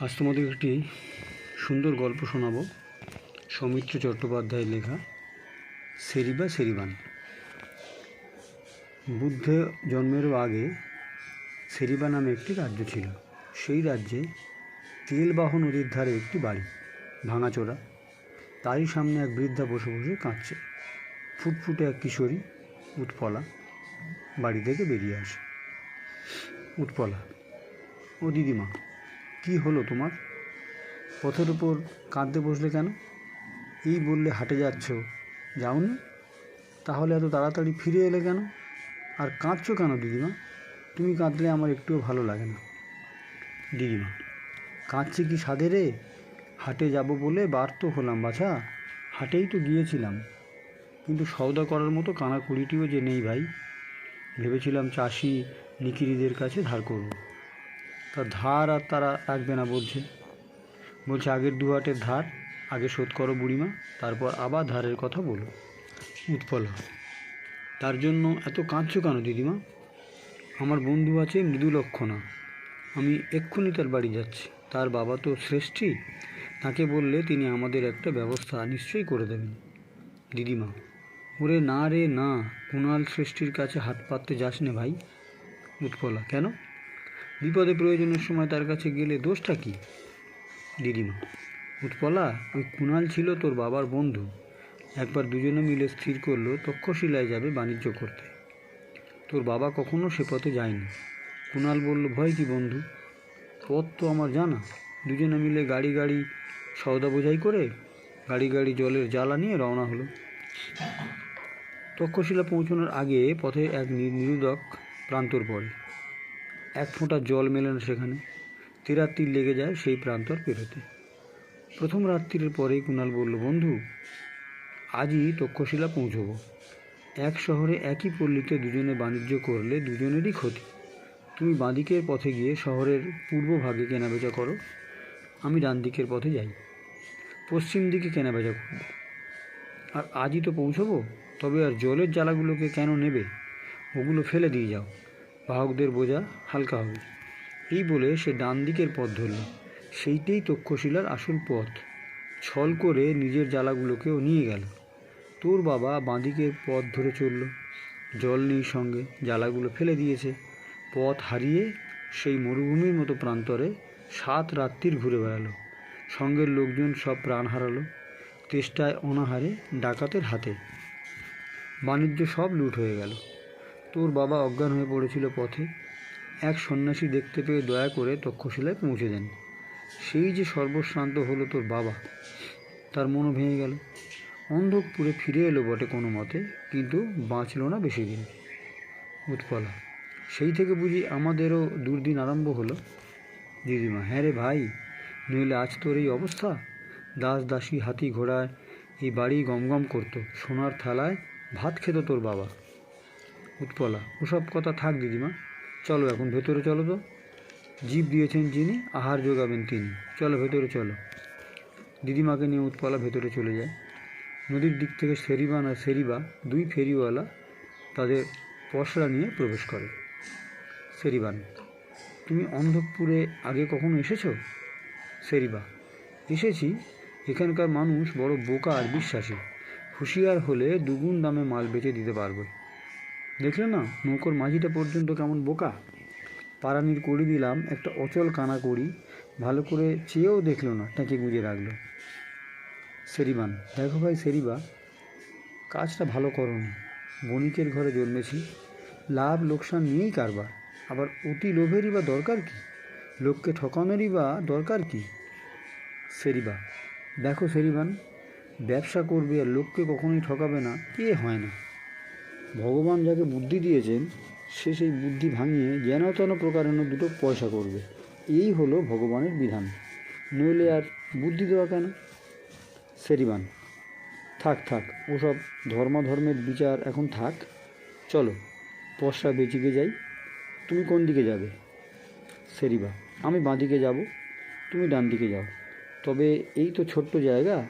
আজ তোমাদের একটি সুন্দর গল্প শোনাবো। সৌমিত্র চট্টোপাধ্যায়ের লেখা সেরিবা সেরিবান। বুদ্ধ জন্মেরও আগে সেরিবা নামে একটি রাজ্য ছিল। সেই রাজ্যে তেলবাহ নদীর ধারে একটি বাড়ি, ভাঙাচোরা। তারই সামনে এক বৃদ্ধা বসে বসে কাঁদছে। ফুটফুটে এক কিশোরী উৎপলা বাড়ি থেকে বেরিয়ে আসে। উৎপলা, ও দিদিমা কি হলো তোমার? পথের উপর কাঁদতে বসলে কেন? এই বললে হাটে যাচ্ছ, যাওনি? তাহলে এত তাড়াতাড়ি ফিরে এলে কেন? আর কাঁদছো কেন দিদিমা? তুমি কাঁদলে আমার একটুও ভালো লাগে না। দিদিমা, কাঁদছি কি সাধে রে? হাটে যাব বলে বার তো হলাম বাছা। হাটেই তো গিয়েছিলাম। কিন্তু সওদা করার মতো কানা কুড়িটিও যে নেই ভাই। ভেবেছিলাম চাষি নিকিরিদের কাছে ধার করব। তা ধার আর তারা রাখবে না বলছে। বলছে, আগের দু হাটের ধার, আগে শোধ করো বুড়িমা, তারপর আবার ধারের কথা বলো। উৎপলা তার জন্য এত কাঁদছো কেন দিদিমা? আমার বন্ধু আছে মৃদুলক্ষণা আমি এক্ষুনি তার বাড়ি যাচ্ছি। তার বাবা তো শ্রেষ্ঠী। তাকে বললে তিনি আমাদের একটা ব্যবস্থা নিশ্চয়ই করে দেবেন। দিদিমা, ওরে না রে না, কুণাল শ্রেষ্ঠীর কাছে হাত পাততে যাস নে ভাই। উৎপলা, কেন? বিপদে প্রয়োজনের সময় তার কাছে গেলে দোষটা কি? দিদিমা, উৎপলা, ওই কুণাল ছিল তোর বাবার বন্ধু। একবার দুজনে মিলে স্থির করল, তক্ষশিলায় যাবে বাণিজ্য করতে। তোর বাবা কখনো সে পথে যায়নি। কুণাল বলল, ভয় কি বন্ধু? পথ তো আমার জানা। দুজনে মিলে গাড়ি গাড়ি সওদা বোঝাই করে গাড়ি গাড়ি জলের জ্বালা নিয়ে রওনা হলো। তক্ষশিলা পৌঁছানোর আগে পথে এক নিরুদক প্রান্তর পড়ে। এক ফোঁটা জল মেলে না সেখানে। তিরাত্রির লেগে যায় সেই প্রান্তর পেরোতে। প্রথম রাত্রির পরেই কুণাল বলল, বন্ধু, আজই তক্ষশিলা পৌঁছবো। এক শহরে একই পল্লীতে দুজনে বাণিজ্য করলে দুজনেরই ক্ষতি। তুমি বাঁদিকের পথে গিয়ে শহরের পূর্ব ভাগে কেনাবেচা করো। আমি ডান দিকের পথে যাই। পশ্চিম দিকে কেনাবেচা করব। আর আজই তো পৌঁছবো? তবে আর জলের জ্বালাগুলোকে কেন নেবে? ওগুলো ফেলে দিয়ে যাও। বাহকদের বোঝা হালকা হবে। এই বলে সে ডান দিকের পথ ধরল। সেইটাই তক্ষশিলার আসল পথ। ছল করে নিজের জ্বালাগুলোকেও নিয়ে গেল। তোর বাবা বাঁদিকের পথ ধরে চলল। জল নেই সঙ্গে, জ্বালাগুলো ফেলে দিয়েছে। পথ হারিয়ে সেই মরুভূমির মতো প্রান্তরে সাত রাত্রির ঘুরে বেড়ালো। সঙ্গের লোকজন সব প্রাণ হারালো। তেষ্টায় অনাহারে ডাকাতের হাতে। বাণিজ্য সব লুট হয়ে গেল। তোর বাবা অজ্ঞান হয়ে পড়েছিল পথে। এক সন্ন্যাসী দেখতে পেয়ে দয়া করে তক্ষশিলায় পৌঁছে দেন। সেই যে সর্বশ্রান্ত হলো তোর বাবা, তার মনও ভেঙে গেল। অন্ধকপুরে ফিরে এলো বটে কোনো মতে, কিন্তু বাঁচল না বেশি দিন উৎপলা, সেই থেকে বুঝি আমাদেরও দুর্দিন আরম্ভ হলো। দিদিমা হ্যাঁ রে ভাই, নইলে আজ তোর এই অবস্থা? দাস দাসী হাতি ঘোড়ায় এই বাড়ি গমগম করতো। সোনার থালায় ভাত খেত তোর বাবা। উৎপলা। ওসব কথা থাক, দিদিমা। চলো এখন, ভেতরে চলো তো। জীব দিয়েছেন যিনি, আহার যোগাবেন তিনি। চলো, ভেতরে চলো। দিদিমাকে নিয়ে উৎপলা ভেতরে চলে যায়। নদীর দিক থেকে সেরিবান আর সেরিবা, দুই ফেরিওয়ালা তাদের পসরা নিয়ে প্রবেশ করে। সেরিবান তুমি অন্ধকপুরে আগে কখনো এসেছ? সেরিবা, এসেছি। এখানকার মানুষ বড় বোকা আর বিশ্বাসী। হুঁশিয়ার হলে দুগুণ দামে মাল বেচে দিতে পারবে। দেখলে না, নৌকোর মাঝিটা পর্যন্ত কেমন বোকা। পারানির করি দিলাম, একটা অচল কানা করি ভালো করে চেয়েও দেখল না ট্যাঁকে গুঁজে রাখল। সেরিবান, দেখো ভাই সেরিবা, কাজটা ভালো করনি। বণিকের ঘরে জন্মেছি, লাভ লোকসান নিয়েই কারবার। আবার অতি লোভেরই বা দরকার কি? লোককে ঠকানোরই বা দরকার কি? সেরিবা, দেখো সেরিবান, ব্যবসা করবে আর লোককে কখনোই ঠকাবে না কে হয় না। ভগবান যাকে বুদ্ধি দিয়েছেন, সে সেই বুদ্ধি ভাঙিয়ে যেন তেন প্রকারেণ দুটো পয়সা করবে। এই হলো ভগবানের বিধান। নইলে আর বুদ্ধি দেওয়া কেন? সেরিবান থাক থাক, ওসব ধর্মাধর্মের বিচার এখন থাক। চলো পশরা বেচিকে যাই। তুমি কোন দিকে যাবে? সেরিবা আমি বাঁদিকে যাব, তুমি ডান দিকে যাও। তবে এই তো ছোট্ট জায়গা,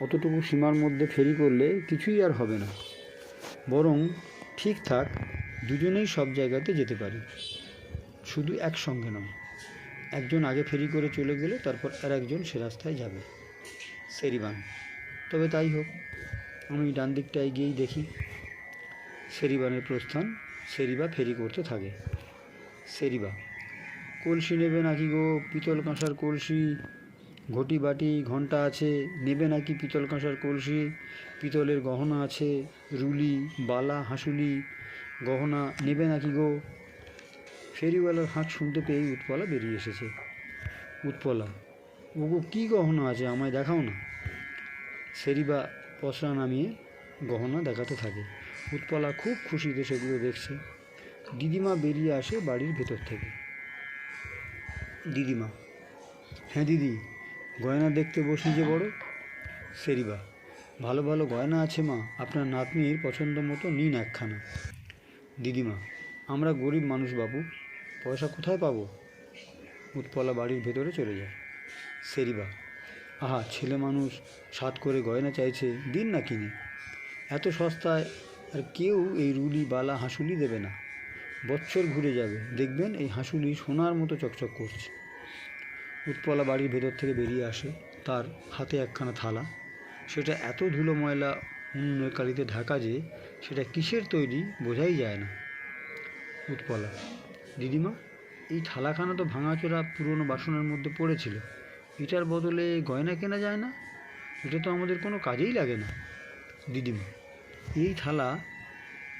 অতটুকু সীমার মধ্যে ফেরি করলে কিছুই আর হবে না। বরং ঠিকঠাক দুজনেই সব জায়গাতে যেতে পারি। শুধু একসঙ্গে নয়, একজন আগে ফেরি করে চলে গেলে তারপর আর একজন সে রাস্তায় যাবে। সেরিবান তবে তাই হোক, আমি ডান দিকটায় গিয়েই দেখি। সেরিবানের প্রস্থান সেরিবা ফেরি করতে থাকে। সেরিবা কলসি নেবে নাকি গো পিতল কাঁসার কলসি? ঘটি বাটি ঘণ্টা আছে, নেবে নাকি পিতল কাঁসার কলসি? পিতলের গহনা আছে, রুলি, বালা, হাসুলি, গহনা নেবে নাকি গো? ফেরিওয়ালার হাঁক শুনতে পেয়েই উৎপলা বেরিয়ে এসেছে। উৎপলা ওগো কী গহনা আছে? আমায় দেখাও না? সেরিবা পসরা নামিয়ে গহনা দেখাতে থাকে। উৎপলা খুব খুশিতে সেগুলো দেখছে। দিদিমা বেরিয়ে আসে বাড়ির ভেতর থেকে। দিদিমা? হ্যাঁ দিদি। গয়না দেখতে বসি যে বড়? সেরিবা ভালো ভালো গয়না আছে মা। আপনার নাতনির পছন্দ মতো নিন একখানা। দিদিমা, আমরা গরিব মানুষ বাবু। পয়সা কোথায় পাবো? উৎপলা বাড়ির ভেতরে চলে যায়। সেরিবা আহা, ছেলে মানুষ সাত করে গয়না চাইছে, দিন না কিনে। এত সস্তায় আর কেউ এই রুলি, বালা, হাঁসুলি দেবে না। বছর ঘুরে যাবে। দেখবেন এই হাঁসুলি সোনার মতো চকচক করছে। উৎপলা বাড়ির ভেতর থেকে বেরিয়ে আসে, তার হাতে একখানা থালা। সেটা এত ধুলো ময়লা উনুনের কালিতে ঢাকা যে সেটা কিসের তৈরি বোঝাই যায় না। উৎপলা, দিদিমা, এই থালাখানা তো ভাঙাচোরা পুরনো বাসনের মধ্যে পড়েছিল। এটার বদলে গয়না কেনা যায় না? এটা তো আমাদের কোনো কাজেই লাগে না। দিদিমা, এই থালা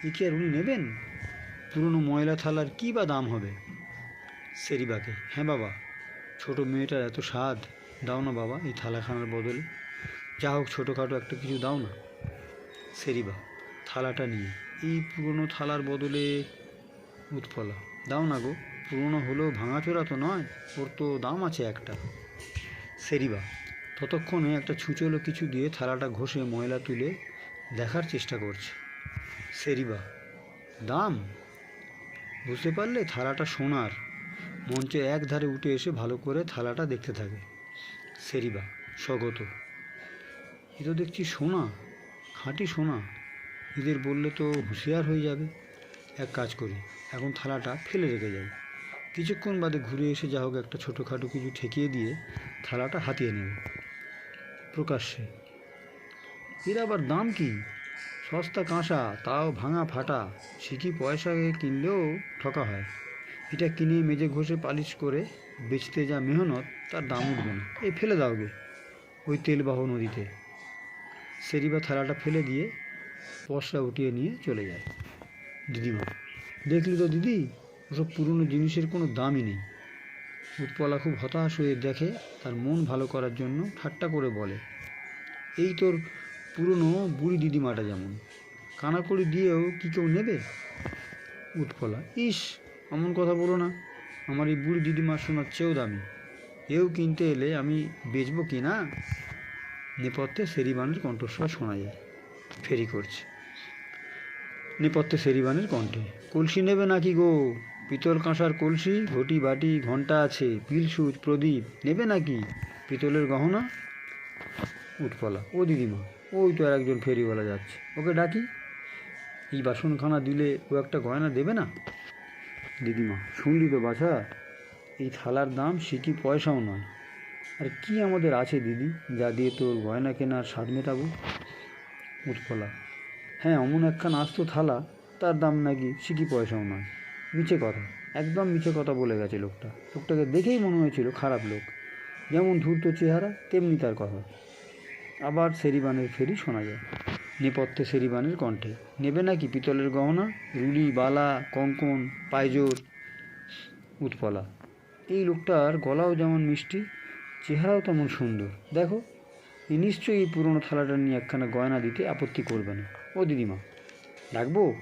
এ কি আর উনি নেবেন? পুরনো ময়লা থালার কী বা দাম হবে? সেরিবাকে হ্যাঁ বাবা। ছোট মেয়েটার এত স্বাদ। দাও না বাবা, এই থালাখানার বদলে। যা হোক ছোটোখাটো একটা কিছু দাও না। সেরিবা থালাটা নিয়ে। এই পুরনো থালার বদলে উৎপলা। দাও না গো, পুরনো হলেও ভাঙাচোরা তো নয়, ওর তো দাম আছে একটা। সেরিবা ততক্ষণে একটা ছুঁচলো কিছু দিয়ে থালাটা ঘষে ময়লা তুলে দেখার চেষ্টা করছে। সেরিবা দাম? বুঝতে পারলে থালাটা সোনার। মঞ্চে এক ধারে উঠে এসে ভালো করে থালাটা দেখতে থাকে। সেরিবা, স্বগত। এ তো দেখছি সোনা, খাঁটি সোনা। এদের বললে তো হুঁশিয়ার হয়ে যাবে। এক কাজ করি, এখন থালাটা ফেলে রেখে যাই। কিছুক্ষণ বাদে ঘুরে এসে যা হোক একটা ছোটোখাটো কিছু ঠেকিয়ে দিয়ে থালাটা হাতিয়ে নেব। প্রকাশ্যে। এর আবার দাম কি? সস্তা কাঁসা, তাও ভাঙা ফাটা। সিকি পয়সা কিনলেও ঠকা হয়? এটা কিনে মেজে ঘষে পালিশ করে বেচতে যা মেহনত, তার দাম উঠবে না। এই ফেলে দাও গে, ওই তেলবাহ নদীতে। সেরিবা থালাটা ফেলে দিয়ে পশরা উঠিয়ে নিয়ে চলে যায়। দিদিমা, দেখলি তো দিদি, ওসব পুরনো জিনিসের কোনো দামই নেই। উৎপলা খুব হতাশ হয়ে দেখে, তার মন ভালো করার জন্য ঠাট্টা করে বলে, এই তোর পুরনো বুড়ি দিদিমাটা যেমন, কানাকড়ি দিয়েও কি কেউ নেবে? উৎপলা, ইস এমন কথা বলো না, আমার এই বুড়ি দিদিমার শোনার চেয়েও দামি। এও কিনতে এলে আমি বেচবো কি না? নেপথ্যে সেরিবানের কণ্ঠস্বর শোনা যায়, ফেরি করছে। নেপথ্যে সেরিবানের কণ্ঠে, কলসি নেবে নাকি গো? পিতল কাঁসার কলসি, ঘটি বাটি ঘণ্টা আছে, পিল সুচ, প্রদীপ, নেবে নাকি? পিতলের গহনা? উৎপলা, ও দিদিমা, ওই তো আর একজন ফেরিওয়ালা যাচ্ছে, ওকে ডাকি? এই বাসনখানা দিলে ও একটা গয়না দেবে না? দিদিমা, শুনলি তো বাছা? এই থালার দাম সিকি পয়সাও নয়। আর কি আমাদের আছে দিদি, যা দিয়ে তোর গয়না কেনার স্বাদ মেটাবো? উৎপলা। হ্যাঁ অমন একখান আসতো থালা, তার দাম নাকি সিকি পয়সাও নয়। মিছে কথা, একদম মিছে কথা বলে গেছে লোকটা। লোকটাকে দেখেই মনে হয়েছিল খারাপ লোক। যেমন ধূর্ত চেহারা, তেমনি তার কথা। আবার সেরিবানের ফেরি শোনা যায়। নেপথ্যে সেরিবানের কণ্ঠে। নেবে নাকি পিতলের গহনা? রুলি, বালা, কঙ্কন পায়জোর উৎপলা। এই লোকটার গলাও যেমন মিষ্টি, চেহারাও তেমন সুন্দর। দেখো এই নিশ্চয়ই এই পুরনো থালাটা নিয়ে একখানা গয়না দিতে আপত্তি করবে না। ও দিদিমা, ডাকবো?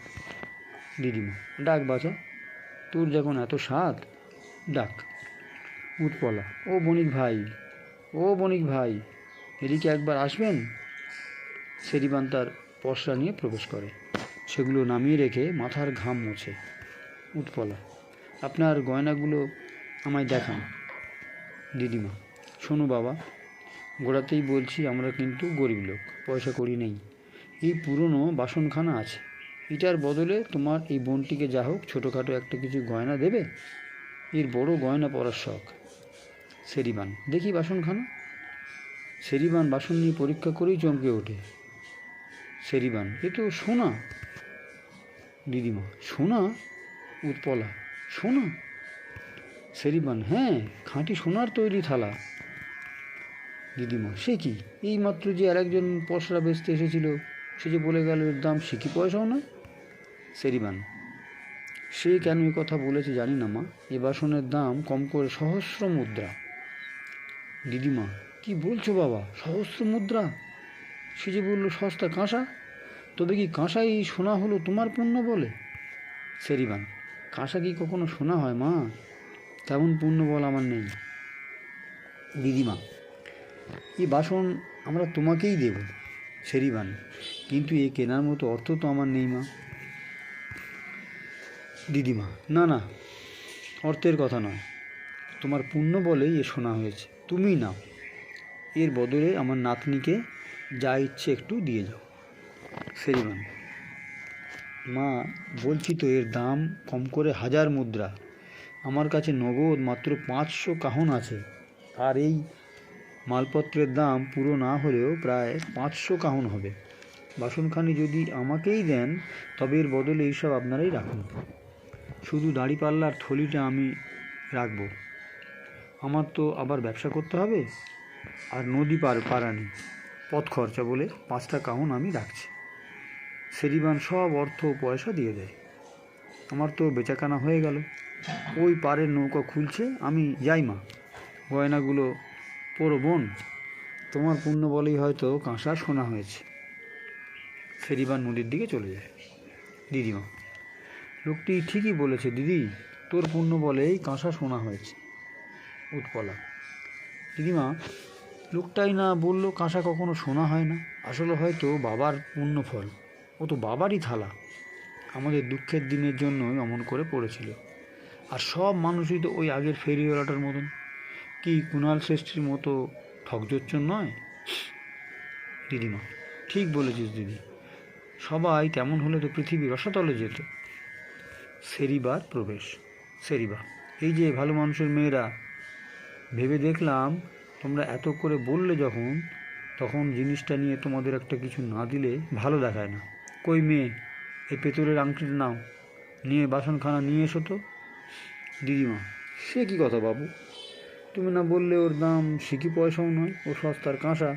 দিদিমা, ডাক বাছা। তোর যখন এত স্বাদ, ডাক। উৎপলা, ও বণিক ভাই, ও বণিক ভাই, এদিকে একবার আসবেন? সেরিবান তার পশরা নিয়ে প্রবেশ করে। সেগুলো নামিয়ে রেখে মাথার ঘাম মোছে। উৎপলা, আপনার গয়নাগুলো আমায় দেখান। দিদিমা, শোনো বাবা, গোড়াতেই বলছি আমরা কিন্তু গরিব লোক, পয়সা করি নেই। এই পুরনো বাসনখানা আছে। এটার বদলে তোমার এই বোনটিকে যা হোক ছোটোখাটো একটা কিছু গয়না দেবে? এর বড় গয়না পরার শখ। সেরিবান, দেখি বাসনখানা। সেরিবান বাসন নিয়ে পরীক্ষা করেই চমকে ওঠে। সেরিবান। এ তো সোনা। দিদিমা, সোনা উৎপলা, সোনা সেরিবান হ্যাঁ খাঁটি সোনার তৈরি থালা। দিদিমা, সে কি? এই মাত্র যে আরেকজন পশরা বেচতে এসেছিল, সে যে বলে গেল এর দাম, সে কি পয়সাও না সেরিবান, সে কেন এই কথা বলেছে জানি না মা। এ বাসনের দাম কম করে সহস্র মুদ্রা। দিদিমা, কি বলছো বাবা? সহস্র মুদ্রা? সে যে বলল, সস্তা কাঁসা? তবে কি কাঁসাই সোনা হলো তোমার পুণ্য বলে? সেরিবান, কাঁসা কি কখনো শোনা হয় মা? তেমন পুণ্য বল আমার নেই। দিদিমা এই বাসন আমরা তোমাকেই দেব, সেরিবান, কিন্তু এ কেনার মতো অর্থ তো আমার নেই মা। দিদিমা, না না, অর্থের কথা নয়। তোমার পুণ্য বলেই এ শোনা হয়েছে তুমিই নাও। এর বদলে আমার নাতনিকে যা ইচ্ছে একটু দিয়ে যাও। সেরিবান মা, বলছি তো এর দাম কম করে হাজার মুদ্রা। আমার কাছে নগদ মাত্র পাঁচশো কাহন আছে। আর এই মালপত্রের দাম পুরো না হলেও প্রায় পাঁচশো কাহন হবে। বাসনখানি যদি আমাকেই দেন, তবে এর বদলে এইসব আপনারাই রাখুন। শুধু দাড়িপাল্লার থলিটা আমি রাখব। আমার তো আবার ব্যবসা করতে হবে। আর নদী পার, পারানি, পথ খরচা বলে পাঁচটা কাহন আমি রাখছি। সেরিবান সব অর্থ পয়সা দিয়ে দেয়। আমার তো বেচাকানা হয়ে গেল। ওই পারের নৌকা খুলছে, আমি যাই মা। গয়নাগুলো পরো বোন। তোমার পুণ্য বলেই হয়তো কাঁসা শোনা হয়েছে। সেরিবান নদীর দিকে চলে যায়। দিদিমা লোকটি ঠিকই বলেছে, দিদি, তোর পুণ্য বলেই কাঁসা শোনা হয়েছে। উৎপলা দিদিমা লোকটাই না বলল কাঁসা কখনো শোনা হয় না। আসলে হয়তো বাবার পুণ্য ফল। ও তো বাবারই থালা। আমাদের দুঃখের দিনের জন্যই অমন করে পড়েছিল। আর সব মানুষই তো ওই আগের ফেরিওয়ালাটার মতন। কি কুণাল শ্রেষ্ঠীর মতো ঠকজোচ্চর নয়? দিদিমা, ঠিক বলেছিস দিদি। সবাই তেমন হলে তো পৃথিবী রসাতলে যেত। সেরিবার প্রবেশ, সেরিবা। এই যে ভালো মানুষের মেয়েরা, ভেবে দেখলাম তোমরা এত করে বললে যখন, তখন জিনিসটা নিয়ে তোমাদের একটা কিছু না দিলে ভালো দেখায় না। কই মেয়ে, এই পেতলের আংটিটা নাও। নিয়ে বাসনখানা নিয়ে এসো তো। দিদিমা, সে কি কথা বাবু? তুমি না বললে ওর দাম সিকি পয়সাও নয়, ও সস্তার কাঁসা।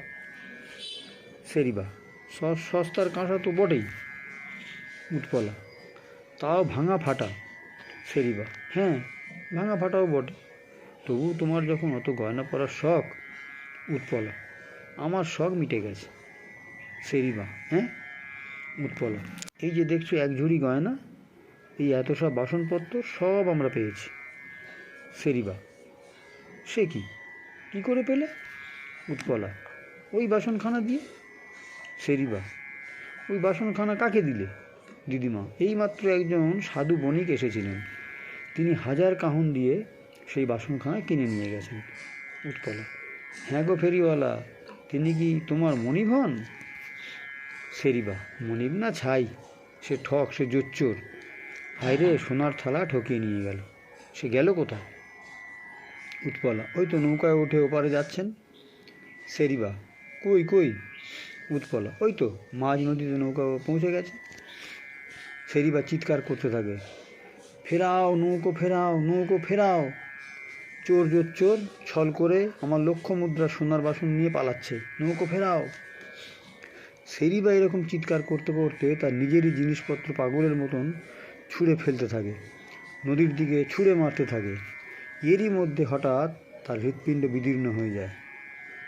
সেরিবা সস্তার কাঁসা তো বটেই, উৎপলা। তাও ভাঙা ফাটা। সেরিবা হ্যাঁ ভাঙা ফাটাও বটে। তবু তোমার যখন অত গয়না পরার শখ, উৎপলা, আমার শখ মিটে গেছে। সেরিবা হ্যাঁ? উৎপলা। এই যে দেখছ এক ঝুড়ি গয়না, এই এত সব বাসনপত্র সব আমরা পেয়েছি। সেরিবা। সে কি? কি করে পেলে? উৎপলা। ওই বাসনখানা দিয়ে? সেরিবা। ওই বাসনখানা কাকে দিলে? দিদিমা। এইমাত্র একজন সাধু বণিক এসেছিলেন। তিনি হাজার কাহন দিয়ে সেই বাসনখানা কিনে নিয়ে গেছেন। উৎপলা। হ্যাঁ গো ফেরিওয়ালা, তিনি কি তোমার হন সেরিবা মনিব না ছাই? সে ঠক, সে জোচ্চোর। হায়রে, সোনার থালা ঠকিয়ে নিয়ে গেল। সে গেল কোথায়? উৎপলা, ওই তো নৌকায় উঠে ওপারে যাচ্ছেন? সেরিবা, কই কই? উৎপলা, ওই তো, মাঝ নদীতে নৌকা পৌঁছে গেছে। সেরিবা চিৎকার করতে থাকে। ফেরাও, নৌকো ফেরাও নৌকো ফেরাও। চোর জোর চোর ছল করে আমার লক্ষ্য মুদ্রা সোনার বাসন নিয়ে পালাচ্ছে। নৌকো ফেরাও। সেরিবা এরকম চিৎকার করতে করতে তার নিজেরই জিনিসপত্র পাগলের মতন ছুঁড়ে ফেলতে থাকে, নদীর দিকে ছুঁড়ে মারতে থাকে। এরই মধ্যে হঠাৎ তার হৃৎপিণ্ড বিদীর্ণ হয়ে যায়,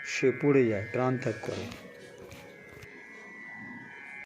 সে পড়ে যায়, প্রাণ ত্যাগ করে।